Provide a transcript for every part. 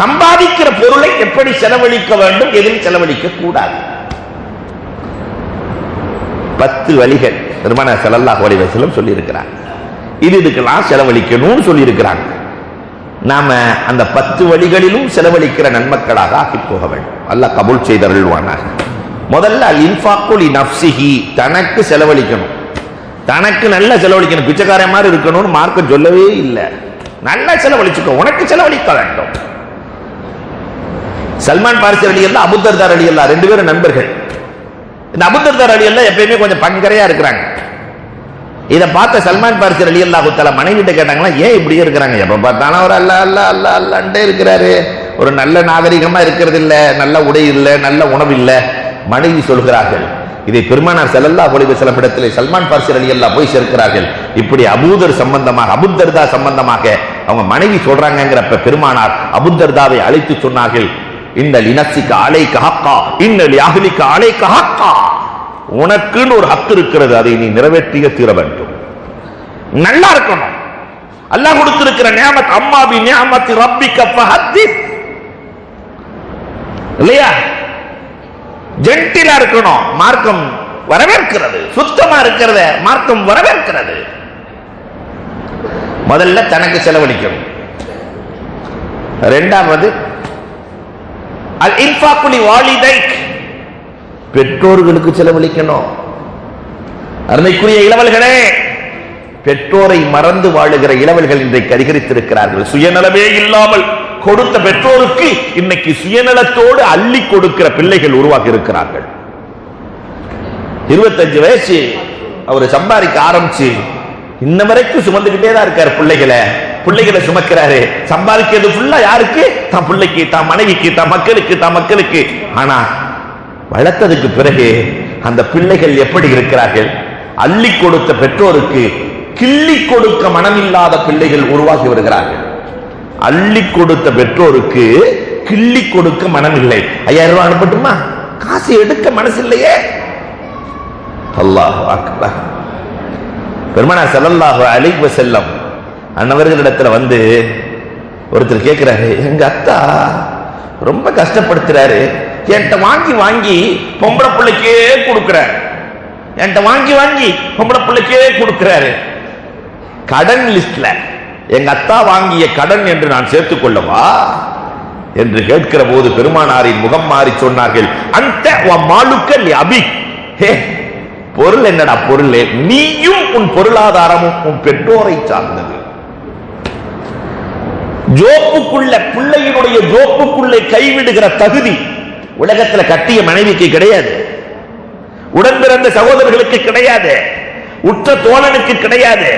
சம்பாதிக்கிற பொருளை எப்படி செலவழிக்க வேண்டும் எதில் செலவழிக்க கூடாது. பத்து வழிகள் பெருமான செலல்லா வலிவசலம் சொல்லியிருக்கிறாங்க இது இதுக்கெல்லாம் செலவழிக்கணும்னு சொல்லியிருக்கிறாங்க. நாம அந்த பத்து வழிகளிலும் செலவழிக்கிற நன்மக்களாக ஆக்கி போக வேண்டும். அல்ல கபூல் செய்தருள்வானாக முதல்ல இன்ஃபாக்குலி நப்சிஹி தனக்கு செலவழிக்கணும். தனக்கு நல்ல செலவழிக்கணும். பிச்சைக்காரன் மாதிரி இருக்கணும்னு மார்க்கம் சொல்லவே இல்லை. நல்லா செலவழிச்சுக்கோ. உனக்கு செலவழிக்க வேண்டும். சல்மான் பாரிசி அலி அல்லா அபுத்தர்தார் அலி அல்லா ரெண்டு பேரும் நண்பர்கள். இந்த அபுத்தர்தார் அலி அல்லா எப்பயுமே கொஞ்சம் பங்கரையா இருக்கிறாங்க. இதை பார்த்த சல்மான் பாரிசி அலி அல்லா மனைவி மனைவிட்ட கேட்டாங்களா ஏன் இப்படியே இருக்கிறாங்க? எப்ப பார்த்தாலும் அவர் அல்ல அல்ல அல்ல அல்லன்ட்டே இருக்கிறாரு. ஒரு நல்ல நாகரிகமா இருக்கிறது இல்ல நல்ல உடை இல்ல நல்ல உணவு இல்ல. மனைவி சொல்கிறார்கள் இதை பெருமானார் செல்லல்லா பொலிவு சில இடத்திலே சல்மான் பார்சி அலி அல்லா போய் சேர்க்கிறார்கள். இப்படி அபூதர் சம்பந்தமாக அபுத்தர்தா சம்பந்தமாக அவங்க மனைவி சொல்றாங்கிறப்ப பெருமானார் அபுத்தர்தாவை அழைத்து சொன்னார்கள். இந்த லினசிக்கு அலைக்கு ஹக்கா இந்த அகலிக்கு அலைக்கு ஹக்கா. உனக்குன்னு ஒரு ஹக்கு இருக்கிறது அதை நீ நிறைவேற்றிய தீர வேண்டும். நல்லா இருக்கணும். அல்லாஹ் கொடுத்திருக்கிற நியாமத் அம்மாபி நியமத் ரப்பிக்க ஃபஹத்திஸ். இல்லையா? ஜென்டிலா இருக்கணும். மார்க்கம் வரவேற்கிறது. சுத்தமா இருக்கிறத மார்க்கம் வரவேற்கிறது. முதல்ல தனக்கு செலவழிக்கணும். ரெண்டாவது அல் இன்ஃபாக்குலி வாலிதைக். பெற்றோர்களுக்கு செலவழிக்கணும். அருமைக்குரிய இளவல்களே பெற்றோரை மறந்து வாழுகிற இளவல்கள் இன்றைக்கு அதிகரித்திருக்கிறார்கள். சுயநலமே இல்லாமல் கொடுத்த பெற்றோருக்கு இன்னைக்கு சுயநலத்தோடு அள்ளி கொடுக்கிற பிள்ளைகள் உருவாக்கி இருக்கிறார்கள் இருபத்தஞ்சு வயசு அவர் சம்பாதிக்க ஆரம்பிச்சு இன்ன வரைக்கும் சுமந்துகிட்டே தான் இருக்கார் பிள்ளைகளை. பிள்ளைகளை சுமக்கிறாரு. சம்பாதிக்கிறது ஃபுல்லா யாருக்கு? தான் பிள்ளைக்கு தான் மனைவிக்கு தான் மக்களுக்கு தான் மக்களுக்கு. ஆனா வளர்த்ததுக்கு பிறகு அந்த பிள்ளைகள் எப்படி இருக்கிறார்கள்? அள்ளி கொடுத்த பெற்றோருக்கு கிள்ளி கொடுக்க மனமில்லாத பிள்ளைகள் உருவாகி வருகிறார்கள். அள்ளி கொடுத்த பெற்றோருக்கு கிள்ளி கொடுக்க மனமில்லை. ஐயாயிரம் ரூபாய் அனுப்பட்டுமா? காசு எடுக்க மனசு இல்லையே அல்லாஹ் பெருமனா செல்லல்லாஹு அலைஹி செல்லம் அண்ணவர்களிடத்துல வந்து ஒருத்தர் கேட்கிறாரு எங்க அத்தா ரொம்ப கஷ்டப்படுத்துறாரு. என்கிட்ட வாங்கி வாங்கி பொம்பளை பிள்ளைக்கே கொடுக்கிறார். என்கிட்ட வாங்கி வாங்கி பொம்பளை பிள்ளைக்கே கொடுக்கிறாரு. கடன் லிஸ்ட்ல எங்க அத்தா வாங்கிய கடன் என்று நான் சேர்த்துக் கொள்ளவா? என்று கேட்கிற போது பெருமானாரின் முகம் மாறி சொன்னார்கள் அந்த மாலுக்க அபி. ஹே பொருள் என்னடா பொருள்? நீயும் உன் பொருளாதாரமும் உன் பெற்றோரை சார்ந்தது. ஜோப்புக்குள்ள பிள்ளையினுடைய ஜோப்புக்குள்ளே கைவிடுகிற தகுதி உலகத்துல கட்டிய மனைவிக்கு கிடையாது. உடன் பிறந்த சகோதரர்களுக்கு கிடையாது. உற்ற தோழனுக்கு கிடையாது.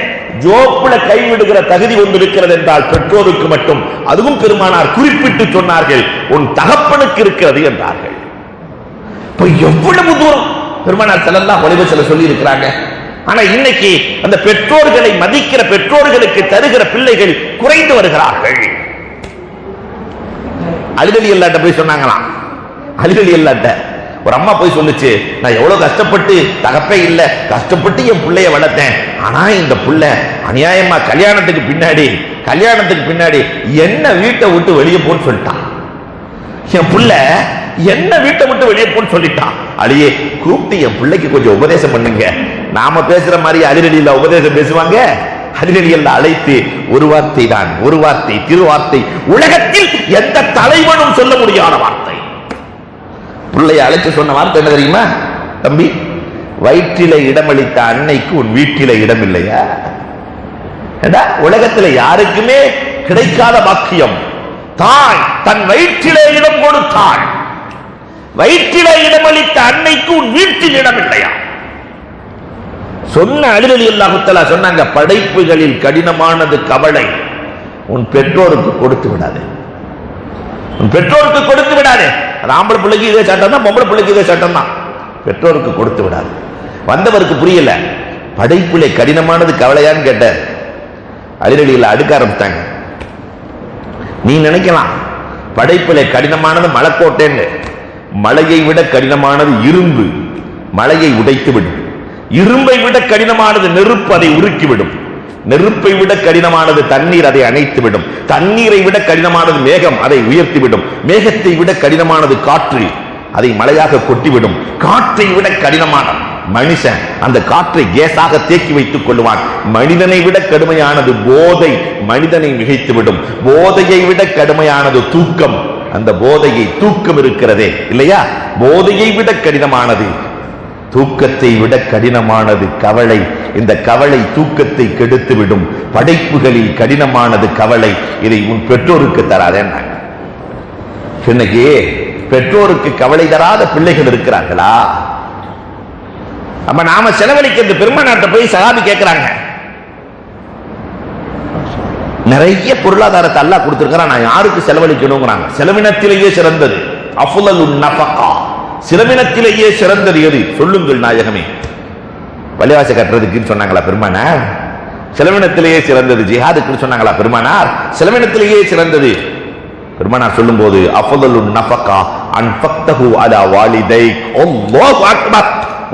ஜோப்புல கைவிடுகிற தகுதி ஒன்று இருக்கிறது என்றால் பெற்றோருக்கு மட்டும் அதுவும் பெருமானார் குறிப்பிட்டு சொன்னார்கள் உன் தகப்பனுக்கு இருக்கிறது என்றார்கள். எவ்வளவு தூரம் பெருமானார் செல்லலாம் ஒளிவு செல்ல சொல்லி இருக்கிறாங்க ஆனா இன்னைக்கு அந்த பெற்றோர்களை மதிக்கிற பெற்றோர்களுக்கு தருகிற பிள்ளைகள் குறைந்து வருகிறார்கள். அலிரலி இல்லாட்ட போய் சொன்னாங்களாம். அலிரலி இல்லாட்ட ஒரு அம்மா போய் சொல்லுச்சு நான் எவ்வளவு கஷ்டப்பட்டு தகப்பே இல்ல கஷ்டப்பட்டு என் பிள்ளைய வளர்த்தேன். ஆனா இந்த புள்ள அநியாயமா கல்யாணத்துக்கு பின்னாடி கல்யாணத்துக்கு பின்னாடி என்ன வீட்டை விட்டு வெளியே போன்னு சொல்லிட்டான் என் புள்ள என்ன வீட்டை விட்டு வெளியே போன்னு சொல்லிட்டான் அழியே கூப்பிட்டு என் பிள்ளைக்கு கொஞ்சம் உபதேசம் பண்ணுங்க. நாம பேசுற மாதிரி அதிரடியில் உபதேசம் பேசுவாங்க? அதிரடியில் அழைத்து ஒரு வார்த்தை தான் ஒரு வார்த்தை திருவார்த்தை. உலகத்தில் எந்த தலைவனும் சொல்ல முடியாத வார்த்தை. பிள்ளைய அழைத்து சொன்ன வார்த்தை என்ன தெரியுமா? தம்பி வயிற்றில இடமளித்த அன்னைக்கு உன் வீட்டில இடம் இல்லையா உலகத்துல யாருக்குமே கிடைக்காத பாக்கியம். தாய் தன் வயிற்றிலே இடம் கொடுத்தாள். வயிற்றிலே இடமளித்த அன்னைக்கு உன் வீட்டில் இடம் இல்லையா சொன்ன அழுதலி அல்லாஹுத்தலா சொன்னாங்க படைப்புகளில் கடினமானது கவலை. உன் பெற்றோருக்கு கொடுத்து விடாதே. உன் பெற்றோருக்கு கொடுத்து விடாதே. அது ஆம்பளை பிள்ளைக்கு இதே சட்டம் தான் பொம்பளை பிள்ளைக்கு இதே சட்டம் தான். பெற்றோருக்கு கொடுத்து விடாது. வந்தவருக்கு புரியல படைப்பிலே கடினமானது கவலையான்னு கேட்டார். அதிரடியில் அடுக்க ஆரம்பித்தாங்க நீ நினைக்கலாம் படைப்பிலே கடினமானது மலைக்கோட்டைன்னு. மலையை விட கடினமானது இரும்பு. மலையை உடைத்து விடும் இரும்பை விட கடினமானது நெருப்பு அதை உருக்கிவிடும். நெருப்பை விட கடினமானது தண்ணீர் அதை அணைத்து விடும் தண்ணீரை விட கடினமானது மேகம் அதை உயர்த்திவிடும். மேகத்தை விட கடினமானது காற்று அதை மழையாக கொட்டிவிடும். காற்றை விட கடினமான மனுஷன் அந்த காற்றை கேஸாக தேக்கி வைத்துக் கொள்வான் மனிதனை விட கடுமையானது போதை மனிதனை மிகைத்துவிடும். போதையை விட கடுமையானது தூக்கம். அந்த போதையை தூக்கம் இருக்கிறதே இல்லையா? போதையை விட கடினமானது தூக்கத்தை விட கடினமானது கவலை. இந்த கவலை தூக்கத்தை கெடுத்துவிடும். படைப்புகளில் கடினமானது கவலை. இதை உன் பெற்றோருக்கு தராதேன்னாங்க இன்னைக்கு பெற்றோருக்கு கவலை தராத பிள்ளைகள் இருக்கிறார்களா? அப்ப நாம செலவழிக்கிறது பெருமாநாட்டை போய் சகாபி கேட்கிறாங்க நிறைய பொருளாதாரத்தை அல்லா கொடுத்திருக்கிறான். நான் யாருக்கு செலவழிக்கணுங்கிறாங்க. செலவினத்திலேயே சிறந்தது. அஃலலு நபகா சிலவினத்திலேயே சிறந்தது எது? சொல்லுங்கள் நாயகமே. வழிவாசை கட்டுறதுக்குன்னு சொன்னாங்களா பெருமானார்? செலவினத்திலேயே சிறந்தது ஜிஹாதுக்குன்னு சொன்னாங்களா பெருமானார்? செலவினத்திலேயே சிறந்தது. பெருமானார் சொல்லும்போது அஃலலு நஃபகா அன்பக்தகு அலா வாலிதை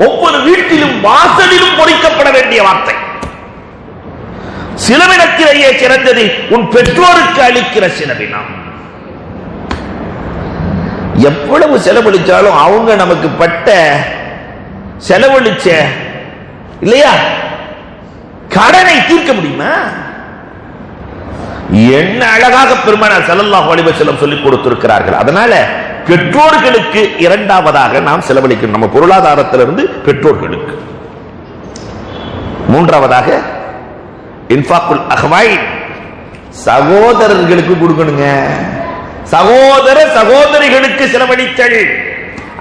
ஒவ்வொரு வீட்டிலும் வாசலிலும் பொறிக்கப்பட வேண்டிய வார்த்தை. சிலவினத்திலேயே சிறந்தது உன் பெற்றோருக்கு அளிக்கிற சிலவினம். எவ்வளவு செலவழிச்சாலும் அவங்க நமக்கு பட்ட செலவழிச்ச இல்லையா? கடனை தீர்க்க முடியுமா? என்ன அழகாக பெருமானார் ஸல்லல்லாஹு அலைஹி சொல்லிக் கொடுத்திருக்கிறார்கள். அதனால பெற்றோர்களுக்கு இரண்டாவதாக நாம் செலவழிக்கணும். நம்ம பொருளாதாரத்திலிருந்து பெற்றோர்களுக்கு. மூன்றாவதாக இன்ஃபாக்குல் அஹ்வாய் சகோதரர்களுக்கு கொடுக்கணுங்க. சகோதர சகோதரிகளுக்கு செலவழித்தல்.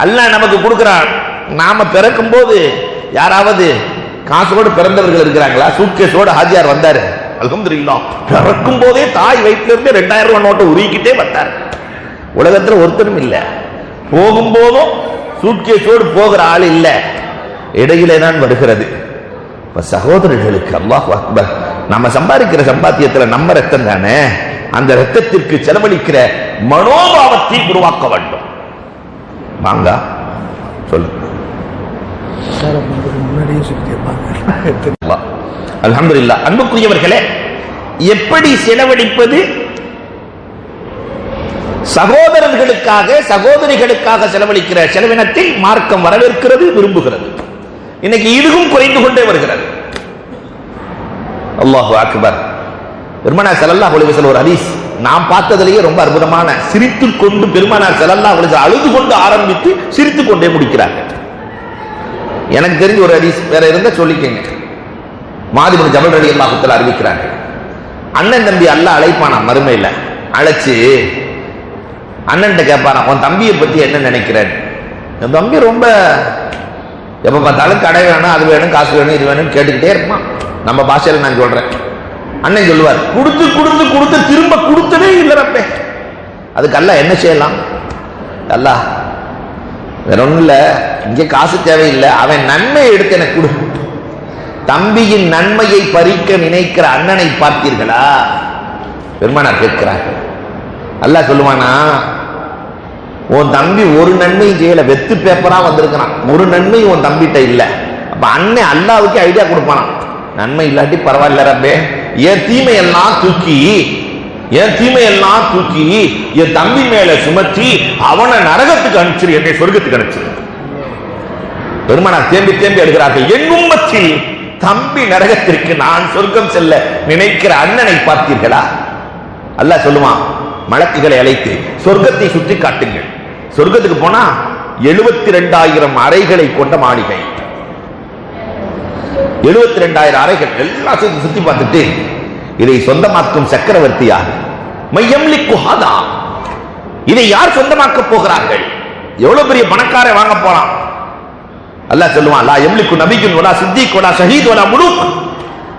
அல்ல நமக்கு கொடுக்கிறான். நாம பிறக்கும் போது யாராவது காசோடு பிறந்தவர்கள் இருக்கிறாங்களா? சூட்கேஸோட ஹாஜியார் வந்தாரு. அலமதுல்லா பிறக்கும் போதே தாய் வயிற்றுல இருந்து ரெண்டாயிரம் ரூபாய் நோட்டை உருகிக்கிட்டே வந்தார். உலகத்தில் ஒருத்தரும் இல்லை. போகும்போதும் சூட்கேஸோடு போகிற ஆள் இல்லை. இடையிலே தான் வருகிறது. இப்ப சகோதரர்களுக்கு அல்லாஹ் அக்பர் நம்ம சம்பாதிக்கிற சம்பாத்தியத்துல நம்ம ரத்தம் தானே? அந்த ரத்தத்திற்கு செலவழிக்கிற மனோபாவத்தை உருவாக்க வேண்டும். வாங்க சொல்லியிருப்பாங்க அல்ஹம்துலில்லாஹ் அன்புக்குரியவர்களே எப்படி செலவழிப்பது? சகோதரர்களுக்காக சகோதரிகளுக்காக செலவழிக்கிற செலவினத்தை மார்க்கம் வரவேற்கிறது விரும்புகிறது. இன்னைக்கு இதுவும் குறைந்து கொண்டே வருகிறது. அல்லாஹு அக்பர். பெருமனார் செலல்லா அலைஹி ஒரு ஹதீஸ். நாம் பார்த்ததிலேயே ரொம்ப அற்புதமான சிரித்து கொண்டு பெருமானார் செலல்லா அலைஹி அழுது கொண்டு ஆரம்பித்து சிரித்து கொண்டே முடிக்கிறார்கள். எனக்கு தெரிஞ்ச ஒரு ஹதீஸ் வேற இருந்தா சொல்லிக்கங்க. மாதிபுன் ஜபல் ரலி அல்லாஹுத்தல அறிவிக்கிறாங்க அண்ணன் தம்பி அல்லாஹ் அழைப்பானா? மறுமையில் அழைச்சி அண்ணன்ட்ட கேட்பானா உன் தம்பியை பற்றி என்ன நினைக்கிறேன்? என் தம்பி ரொம்ப எப்போ பார்த்தாலும் கடை வேணும் அது வேணும் காசு வேணும் இது வேணும்னு கேட்டுக்கிட்டே இருப்பான். நம்ம பாஷையில நான் சொல்றேன். அண்ணன் சொல்லுவார் கொடுத்து கொடுத்து கொடுத்து திரும்ப கொடுத்ததே இல்லை ரப்பே. அதுக்கு அல்லாஹ் என்ன செய்யலாம்? அல்லாஹ் வேற ஒன்றும் இல்லை. இங்கே காசு தேவையில்லை. அவன் நன்மையை எடுத்து எனக்கு கொடு. தம்பியின் நன்மையை பறிக்க நினைக்கிற அண்ணனை பார்த்தீர்களா? பெருமானார் கேட்கிறார்கள். அல்லா சொல்லுவானா உன் தம்பி ஒரு நன்மையும் செய்யல. வெத்து பேப்பரா வந்திருக்கிறான். ஒரு நன்மையும் உன் தம்பிட்ட இல்லை. அப்ப அண்ணன் அல்லாவுக்கு ஐடியா கொடுப்பானான் நன்மை இல்லாட்டி பரவாயில்ல ரப்பே. என் தீமையெல்லாம் தூக்கி என் தீமையெல்லாம் தூக்கி என் தம்பி மேல சுமத்தி அவனை நரகத்துக்கு அனுப்பிச்சிரு என்னை சொர்க்கத்துக்கு அனுப்பிச்சிரு. பெருமானார் தேம்பி தேம்பி எடுக்கிறார்கள் என் உம்மத்தில் தம்பி நரகத்திற்கு நான் சொர்க்கம் செல்ல நினைக்கிற அண்ணனை பார்த்தீர்களா? அல்ல சொல்லுவான் மலக்குகளை அழைத்து சொர்க்கத்தை சுற்றி காட்டுங்கள். சொர்க்கத்துக்கு போனா எழுபத்தி ரெண்டாயிரம் அறைகளை கொண்ட மாளிகை. எழுபத்தி ரெண்டாயிரம் அறைகள் எல்லாம் சுத்தி சுத்தி பார்த்துட்டு இதை சொந்தமாக்கும் சக்கரவர்த்தியா யார் மையம்லி குஹாதா இதை யார் சொந்தமாக்க போகிறார்கள்? எவ்வளவு பெரிய பணக்காரை வாங்க போறான்? அல்லாஹ் சொல்லுவான் லா எம்லிக்கு நபிக்கும் வலா சித்திக் வலா ஷஹீத் வலா முழு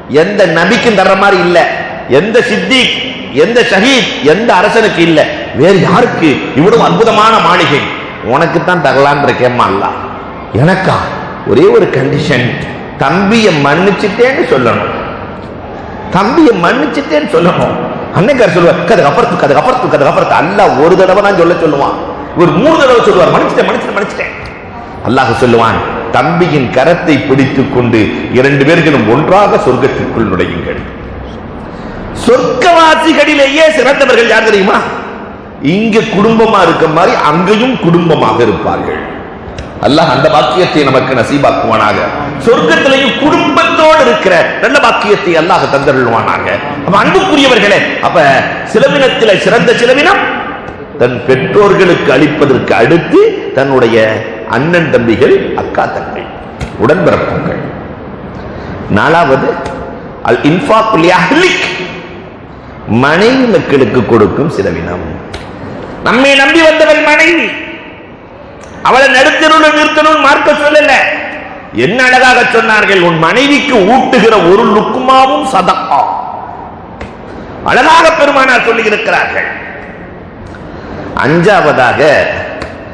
எந்த நபிக்கும் தர்ற மாதிரி இல்ல. எந்த சித்திக் எந்த ஷஹீத் எந்த அரசனுக்கு இல்ல. வேறு யாருக்கு? இவ்வளவு அற்புதமான மாளிகை. உனக்கு தான் தரலான் இருக்கேம்மா அல்லாஹ். எனக்கா? ஒரே ஒரு கண்டிஷன் தம்பியை மன்னிச்சுட்டேன்னு சொல்லணும். தம்பியை மன்னிச்சுட்டேன்னு சொல்லணும். அன்னைக்கார் சொல்லுவார் கதை அப்புறத்து கதை அப்புறத்து கதை அப்புறத்து. அல்லா ஒரு தடவை நான் சொல்ல சொல்லுவான். ஒரு மூணு தடவை சொல்லுவார் மன்னிச்சிட்டேன் மன்னிச்சிட்டேன் மன்னிச்சிட்டேன். அல்லாஹ் சொல்லுவான் தம்பியின் கரத்தை பிடித்துக் கொண்டு இரண்டு பேர்களும் ஒன்றாக சொர்க்கத்திற்குள் நுழையுங்கள். சொர்க்கவாசிகளிலேயே சிறந்தவர்கள் யார் தெரியுமா? இங்க குடும்பமா இருக்க மாதிரி அங்கேயும் குடும்பமாக இருப்பார்கள். அல்லாஹ் அந்த பாக்கியத்தை நமக்கு நசீபாக்குவானாக. சொர்க்கத்திலையும் குடும்பத்தோடு இருக்கிற நல்ல பாக்கியத்தை அல்லாஹ் தந்தருள்வானாங்க. அப்ப அன்புக்குரியவர்களே அப்ப சிலவினத்தில சிறந்த சிலவினம்? தன் பெற்றோர்களுக்கு அளிப்பதற்கு அடுத்து தன்னுடைய அண்ணன் தம்பிகள் அக்கா தங்கை உடன்பிறப்புகள். நாலாவது அல் இன்ஃபாக் மனைவி மக்களுக்கு கொடுக்கும் சிலவினம். நம்மை நம்பி வந்தவள் மனைவி. அவளை நடுத்தருள் நிறுத்தணும் மார்க்க சொல்லல. என்ன அழகாக சொன்னார்கள்? உன் மனைவிக்கு ஊட்டுகிற ஒரு லுக்குமாவும் சதக்கா. அழகாக பெருமானார் சொல்லி இருக்கிறார்கள் அஞ்சாவதாக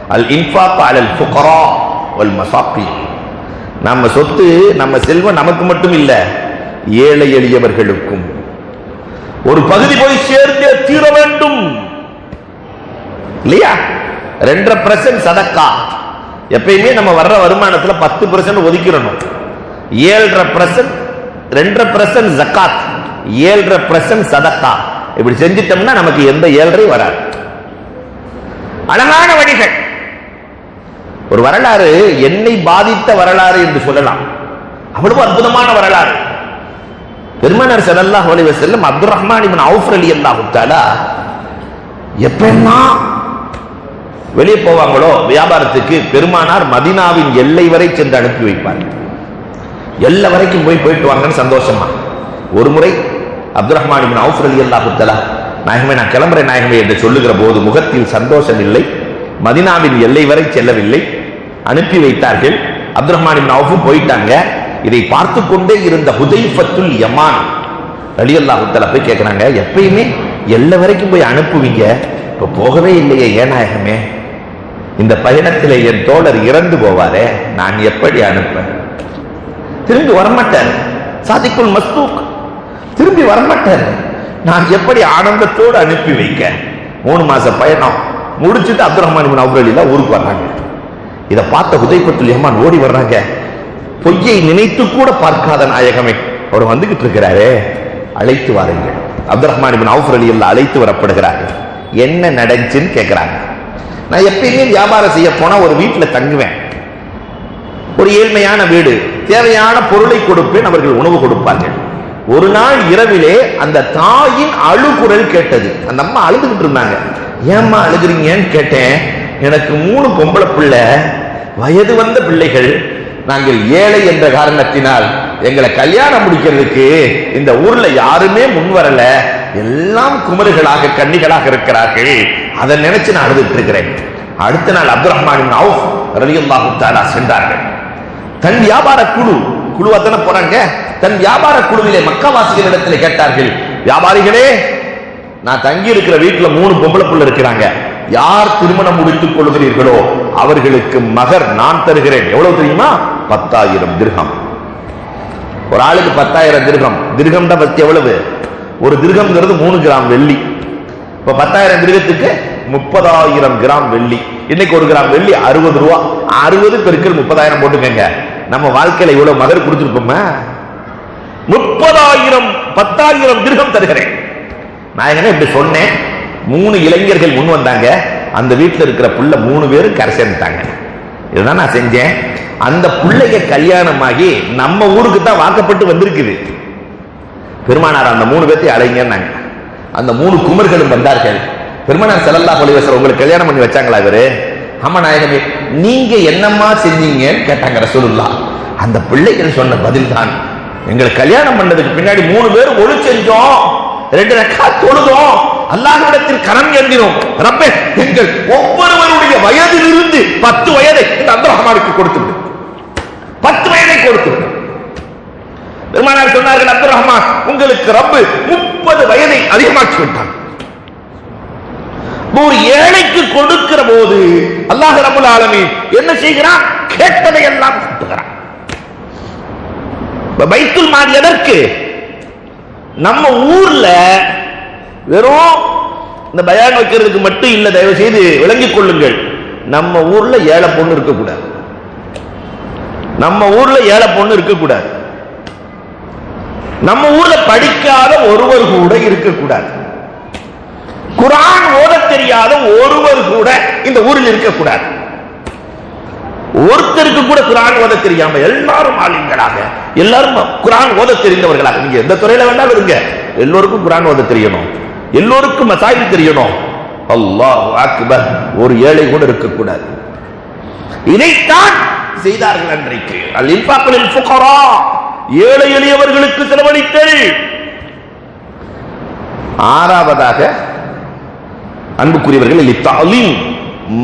அல் இன்ஃபாக் அலல் புகரா அல் மசாப்பி நம்ம சொத்து நம்ம செல்வம் நமக்கு மட்டும் இல்ல ஏழை எளியவர்களுக்கும். ஒரு பகுதி போய் சேர்ந்தே தீர வேண்டும். இல்லையா? ரெண்டரை பர்சன்ட் சதக்கா. எப்பயுமே நம்ம வர்ற வருமானத்துல பத்து பர்சன்ட் ஒதுக்கிடணும். ஏழரை பர்சன்ட் ரெண்டரை பர்சன்ட் ஜக்காத் ஏழரை பர்சன்ட் சதக்கா. இப்படி செஞ்சிட்டோம்னா நமக்கு எந்த ஏழரை வராது. அழகான வழிகள். ஒரு வரலாறு என்னை பாதித்த வரலாறு என்று சொல்லலாம். அவ்வளவு அற்புதமான வரலாறு. பெருமனர் செல்லல்லாஹ் அலைஹி வஸல்லம் அப்துல் ரஹ்மான் இவன் அவுஃப் ரலியல்லாஹு தஆலா எப்பெல்லாம் வெளியே போவாங்களோ? வியாபாரத்துக்கு பெருமானார் மதினாவின் எல்லை வரை சென்று அனுப்பி வைப்பார் எல்லை வரைக்கும் போய் போயிட்டு வாங்கன்னு சந்தோஷமா? ஒரு முறை அப்துல் ரஹ்மான் இப்னு அவுஃப் ரலியல்லாஹு தஆலா நாயகமே நான் கிளம்புறேன் நாயகமே என்று சொல்லுகிற போது முகத்தில் சந்தோஷம் இல்லை மதினாவின் எல்லை வரை செல்லவில்லை அனுப்பி வைத்தார்கள். அப்துல் ரஹ்மான் இப்னு போயிட்டாங்க. இதை பார்த்து கொண்டே இருந்த ஹுதைஃபத்துல் யமான் ரலியல்லாஹு தஆலா போய் கேட்குறாங்க எப்பயுமே எல்லை வரைக்கும் போய் அனுப்புவீங்க இப்போ போகவே இல்லையே ஏன் நாயகமே? இந்த பயணத்தில் என் தோழர் இறந்து போவாரே நான் எப்படி அனுப்ப திரும்பி வரமாட்டார். சாதிக்குள் மஸ்தூக். திரும்பி வரமாட்டார். நான் எப்படி ஆனந்தத்தோடு அனுப்பி வைக்க? மூணு மாச பயணம் முடிச்சுட்டு அப்துல் ரஹ்மான் ஊருக்கு வர்றாங்க. இதை பார்த்த உதயபத்துல் யமான் ஓடி வர்றாங்க. பொய்யை நினைத்து கூட பார்க்காத நாயகமே அவர் வந்துகிட்டு இருக்கிறாரே அழைத்து வாருங்கள். அப்துல் ரஹ்மான் இப்னு அவுஃப் அழைத்து வரப்படுகிறார்கள். என்ன நடந்துச்சுன்னு கேட்கிறாங்க நான் எப்பயுமே வியாபாரம் செய்ய போனா ஒரு வீட்டில் தங்குவேன். ஒரு ஏழ்மையான வீடு தேவையான பொருளை கொடுப்பேன் அவர்கள் உணவு கொடுப்பார்கள் ஒரு நாள் இரவிலே அந்த தாயின் அழுகுரல் கேட்டது. அந்த அம்மா அழுதுகிட்டு இருந்தாங்க. ஏம்மா அழுகுறீங்கன்னு கேட்டேன். எனக்கு மூணு பொம்பளை பிள்ளை வயது வந்த பிள்ளைகள் நாங்கள் ஏழை என்ற காரணத்தினால் எங்களை கல்யாணம் முடிக்கிறதுக்கு இந்த ஊர்ல யாருமே முன் வரல எல்லாம் குமரிகளாக கன்னிகளாக இருக்கிறார்கள். அதை நினைச்சு நான் அழுதுட்டு இருக்கிறேன் அடுத்த நாள் அப்துல் ரஹ்மான் அவுஃப் சென்றார்கள். தன் வியாபார குழு குழுவா தானே போறாங்க? தன் வியாபார குழுவிலே இடத்துல கேட்டார்கள் வியாபாரிகளே நான் தங்கி இருக்கிற வீட்டுல மூணு பொம்பளை புள்ள இருக்கிறாங்க. யார் திருமணம் முடித்துக் கொள்கிறீர்களோ அவர்களுக்கு மகர் நான் தருகிறேன். எவ்வளவு தெரியுமா? பத்தாயிரம் திருகம். ஒரு ஆளுக்கு பத்தாயிரம் திருகம். திருகம் தான் எவ்வளவு? ஒரு திருகம்ங்கிறது மூணு கிராம் வெள்ளி. இப்ப பத்தாயிரம் திருகத்துக்கு முப்பதாயிரம் கிராம் வெள்ளி. இன்னைக்கு ஒரு கிராம் வெள்ளி அறுபது ரூபா. அறுபது பெருக்கள் முப்பதாயிரம் போட்டுக்கங்க. நம்ம வாழ்க்கையில இவ்வளவு மகர் கொடுத்துருப்போமா முப்பதாயிரம் பத்தாயிரம் திருகம் தருகிறேன். நாயகனே இப்படி சொன்னேன். மூணு இளைஞர்கள் முன் வந்தாங்க. அந்த வீட்டில் இருக்கிற புள்ள மூணு பேரும் கரை சேர்ந்துட்டாங்க. இதுதான் நான் செஞ்சேன். அந்த பிள்ளைங்க கல்யாணமாகி நம்ம ஊருக்கு தான் வாக்கப்பட்டு வந்திருக்குது. பெருமானார் அந்த மூணு பேர்த்தையும் அழைங்கன்னாங்க அந்த மூணு குமர்களும் வந்தார்கள். பெருமானார் செல்லல்லா பொலிவசர் உங்களுக்கு கல்யாணம் பண்ணி வச்சாங்களா இவரு? ஆமா நாயகமே நீங்க என்னம்மா செஞ்சீங்கன்னு கேட்டாங்க ரசூலுல்லா அந்த பிள்ளைகள் சொன்ன பதில் தான் எங்களை கல்யாணம் பண்ணதுக்கு பின்னாடி மூணு பேர் ஒழு செஞ்சோம். ரெண்டு ரெக்கா தொழுதோம். அல்லாஹிடத்தில் கரம் ஏந்தினோம். ரப்பே எங்கள் ஒவ்வொருவருடைய வயதிலிருந்து பத்து வயதை இந்த அப்துல் ரஹ்மானுக்கு கொடுத்து பத்து வயதை கொடுத்து பெருமானார் சொன்னார்கள் அப்துல் ரஹ்மான் உங்களுக்கு ரப்பு முப்பது வயதை அதிகமாக்கி விட்டான். ஒரு ஏழைக்கு கொடுக்கிற போது அல்லாஹ் ரபுல் ஆலமி என்ன செய்கிறான்? கேட்டதை எல்லாம் கொடுக்கிறான் பைத்துல் மால் எதற்கு? நம்ம ஊர்ல வெறும் இந்த பயான் வைக்கிறதுக்கு மட்டும் இல்ல தயவு செய்து விளங்கிக் கொள்ளுங்கள். நம்ம ஊர்ல ஏழை பொண்ணு இருக்கக்கூடாது. நம்ம ஊர்ல ஏழை பொண்ணு இருக்கக்கூடாது. நம்ம ஊர்ல படிக்காத ஒருவர் கூட இருக்கக்கூடாது. குரான் ஓதத் தெரியாத ஒருவர் கூட இந்த ஊரில் இருக்கக்கூடாது. ஒருத்தருக்கு கூட குரான் ஓத தெரியாம எல்லாரும் ஆளுங்களாக எல்லாரும் குரான் ஓத தெரிந்தவர்களாக. நீங்க எந்த துறையில வேண்டாலும் இருங்க. எல்லோருக்கும் குரான் ஓத தெரியணும். எல்லோருக்கும் மசாயில் தெரியணும். அல்லாஹ் அக்பர் ஒரு ஏழை கூட இருக்கக்கூடாது. இதைத்தான் செய்தார்கள் அன்றைக்கு. அல் இன்பாக்களில் ஏழை எளியவர்களுக்கு செலவழித்தல். ஆறாவதாக அன்புக்குரியவர்கள் இத்தாலீம்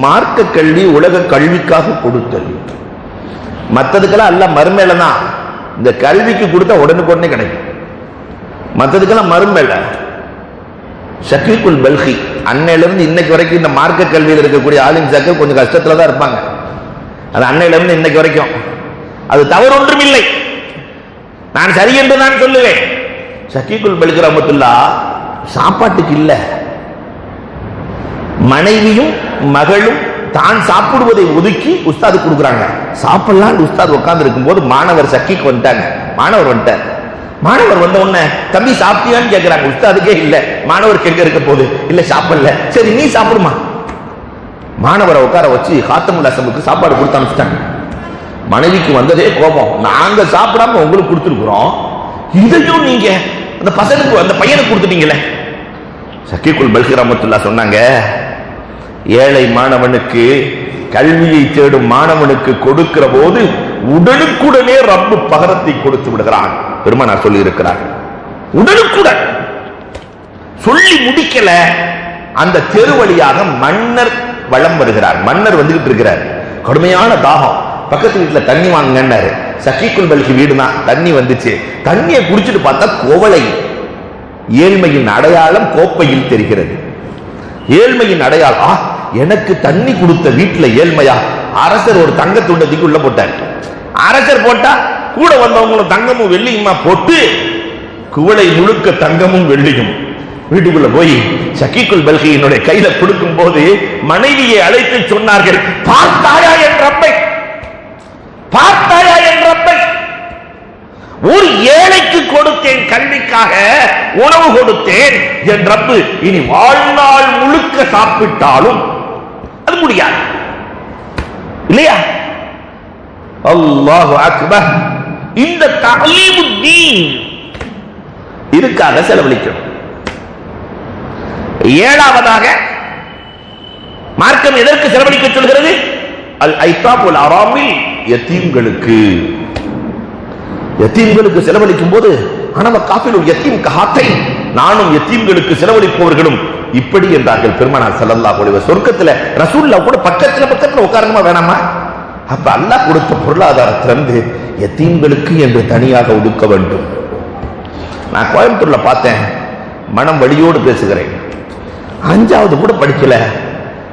மார்க்க கல்வி உலக கல்விக்காக கொடுத்தல். மற்றதுக்கெல்லாம் அல்ல மறுமேல தான். இந்த கல்விக்கு கொடுத்தா உடனுக்குடனே கிடைக்கும். மற்றதுக்கெல்லாம் மறுமேல. ஷக்கீக்குல் பல்கி அன்னையிலிருந்து இன்னைக்கு வரைக்கும் இந்த மார்க்க கல்வியில் இருக்கக்கூடிய ஆலிம் சாக்கள் கொஞ்சம் கஷ்டத்துல தான் இருப்பாங்க. அது அன்னையிலிருந்து இன்னைக்கு வரைக்கும். அது தவறு ஒன்றும் இல்லை நான் சரி என்று நான் சொல்லுவேன். ஷக்கீக்குல் பல்கி ரமத்துல்லா சாப்பாட்டுக்கு இல்லை. மனைவியும் மகளும் தான் சாப்பிடுவதை ஒதுக்கி உஸ்தாது கொடுக்குறாங்க. சாப்பிடலாம் உஸ்தாது உட்கார்ந்து இருக்கும்போது மாணவர் சக்கிக்கு வந்துட்டாங்க. மாணவர் வந்துட்டார். மாணவர் வந்த உடனே தம்பி சாப்பிட்டியான்னு கேட்கிறாங்க உஸ்தாதுக்கே இல்ல. மாணவர் எங்க இருக்க போகுது? இல்ல சாப்பிடல. சரி நீ சாப்பிடுமா? மாணவரை உட்கார வச்சு காத்தமுல் அசமுக்கு சாப்பாடு கொடுத்து அனுப்பிச்சிட்டாங்க. மனைவிக்கு வந்ததே கோபம். நாங்க சாப்பிடாம உங்களுக்கு கொடுத்துருக்குறோம். இதையும் நீங்க அந்த பசங்களுக்கு அந்த பையனுக்கு கொடுத்துட்டீங்களே. சக்கிக்குல் பல்கிராமத்துல்லா சொன்னாங்க ஏழை மாணவனுக்கு கல்வியை தேடும் மாணவனுக்கு கொடுக்கிற போது உடனுக்குடனே ரப்பு பகரத்தை கொடுத்து விடுகிறான். பெருமானார் சொல்லி இருக்கிறார் உடனுக்குடன். சொல்லி முடிக்கல. அந்த தெரு வழியாக மன்னர் வளம் வருகிறார். மன்னர் வந்துகிட்டு இருக்கிறார். கடுமையான தாகம். பக்கத்து வீட்டுல தண்ணி வாங்குங்கன்னாரு. சகிக்குள் பல்கி வீடுதான் தண்ணி வந்துச்சு. தண்ணியை குடிச்சிட்டு பார்த்தா கோவலை. ஏழ்மையின் அடையாளம் கோப்பையில் தெரிகிறது. ஏழ்மையின் அடையாளம் ஆ, எனக்கு தண்ணி கொடுத்த வீட்டுல ஏழ்மையா? அரசர் ஒரு தங்க துண்டத்துக்கு உள்ள போட்டார். அரசர் போட்டா கூட வந்தவங்களும் தங்கமும் வெள்ளியுமா போட்டு குவளை முழுக்க தங்கமும் வெள்ளியும். வீட்டுக்குள்ள போய் சக்கிக்குள் பல்கையினுடைய கையில கொடுக்கும் போது மனைவியை அழைத்து சொன்னார்கள் பார்த்தாயா என் ரப்பை? பார்த்தாயா என் ரப்பை ஒரு ஏழைக்கு கொடுத்தேன் கல்விக்காக உணவு கொடுத்தேன் என் ரப்பு இனி வாழ்நாள் முழுக்க சாப்பிட்டாலும் அது முடியாது. இல்லையா? அல்லாஹு அக்பர். இந்த தலீமு தீன் இதுக்காக செலவழிக்கணும் ஏழாவதாக மார்க்கம் எதற்கு செலவழிக்க சொல்கிறது? அல் ஐசாபுல் அராமில் எத்தீம்களுக்கு யத்தீம்களுக்கு செலவழிக்கும் போது அனவ காப்பிலும் யத்தீம் கஹாத்தை நானும் எத்தீம்களுக்கு செலவழிப்பவர்களும் இப்படி என்றார்கள் பெருமனார் ஸல்லல்லாஹு அலைஹி சொர்க்கத்துல. ரசூல்லா கூட பக்கத்துல பக்கத்துல உட்காரணுமா வேணாமா? அப்ப அல்லாஹ் கொடுத்த பொருளாதாரத்திலிருந்து எத்தீம்களுக்கு என்று தனியாக ஒதுக்க வேண்டும். நான் கோயம்புத்தூர்ல பார்த்தேன். மனம் வழியோடு பேசுகிறேன். அஞ்சாவது கூட படிக்கல.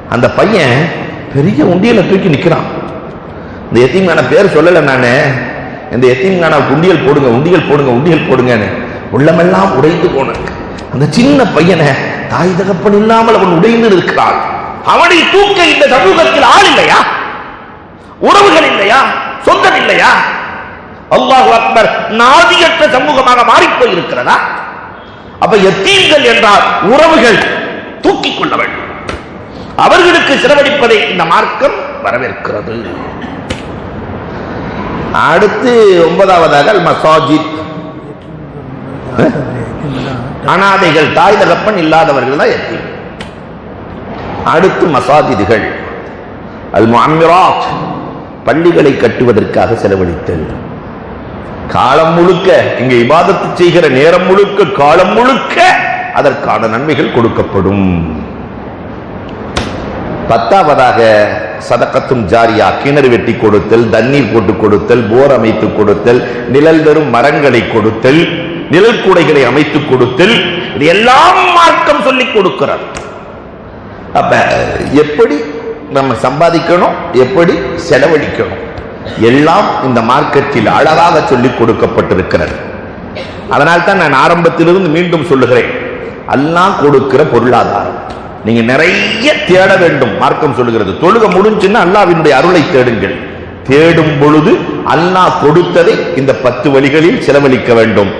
அந்த பையன் பெரிய உண்டியல தூக்கி நிக்கிறான். இந்த எத்தீம்கான பேர் சொல்லலை நானு. இந்த எத்தீம்கான உண்டியல் போடுங்க உண்டியல் போடுங்க உண்டியல் போடுங்கன்னு உள்ளமெல்லாம் உடைந்து போனது. அந்த சின்ன பையனை தாய் தகப்பன் இல்லாமல் அவன் உடைந்து இருக்கிறான் அவனை தூக்க இந்த சமூகத்தில் ஆள் இல்லையா? உறவுகள் இல்லையா? சொந்தம் இல்லையா? அல்லாஹு அக்பர் நாதியற்ற சமூகமாக மாறிப்போய் இருக்கிறதா அப்ப எத்தீம்கள் என்றால் உறவுகள் தூக்கிக் கொள்ள வேண்டும். அவர்களுக்கு சிறவடிப்பதை இந்த மார்க்கம் வரவேற்கிறது. அடுத்து ஒன்பதாவதாக அல் மசாஜித் அனாதைகள் தாய் தகப்பன் இல்லாதவர்கள் தான் எத்தீம். அடுத்து மசாஜிதுகள். அல் முஅம்மிராத் பள்ளிகளை கட்டுவதற்காக செலவழித்தல். காலம் முழுக்க இங்க இபாதத்து செய்கிற நேரம் முழுக்க காலம் முழுக்க அதற்கான நன்மைகள் கொடுக்கப்படும். பத்தாவதாக சதக்கத்தும் ஜாரியா. கிணறு வெட்டி கொடுத்தல் தண்ணீர் போட்டு கொடுத்தல் போர் அமைத்து கொடுத்தல் நிழல் தரும் மரங்களை கொடுத்தல் நிழல் கூடைகளை அமைத்து கொடுத்தல் இது எல்லாம் மார்க்கம் சொல்லி கொடுக்கிறார் அப்ப எப்படி நம்ம சம்பாதிக்கணும்? எப்படி செலவழிக்கணும்? எல்லாம் இந்த மார்க்கெட்டில் அழகாக சொல்லிக் கொடுக்கப்பட்டிருக்கிறது. அதனால் தான் நான் ஆரம்பத்திலிருந்து மீண்டும் சொல்லுகிறேன். அல்லாஹ் கொடுக்கிற பொருளாதாரம். நீங்க நிறைய தேட வேண்டும் மார்க்கம் சொல்லுகிறது. தொழுக முடிஞ்சுன்னா அல்லாவினுடைய அருளை தேடுங்கள். தேடும் பொழுது அல்லாஹ் கொடுத்ததை இந்த பத்து வழிகளில் செலவழிக்க வேண்டும்.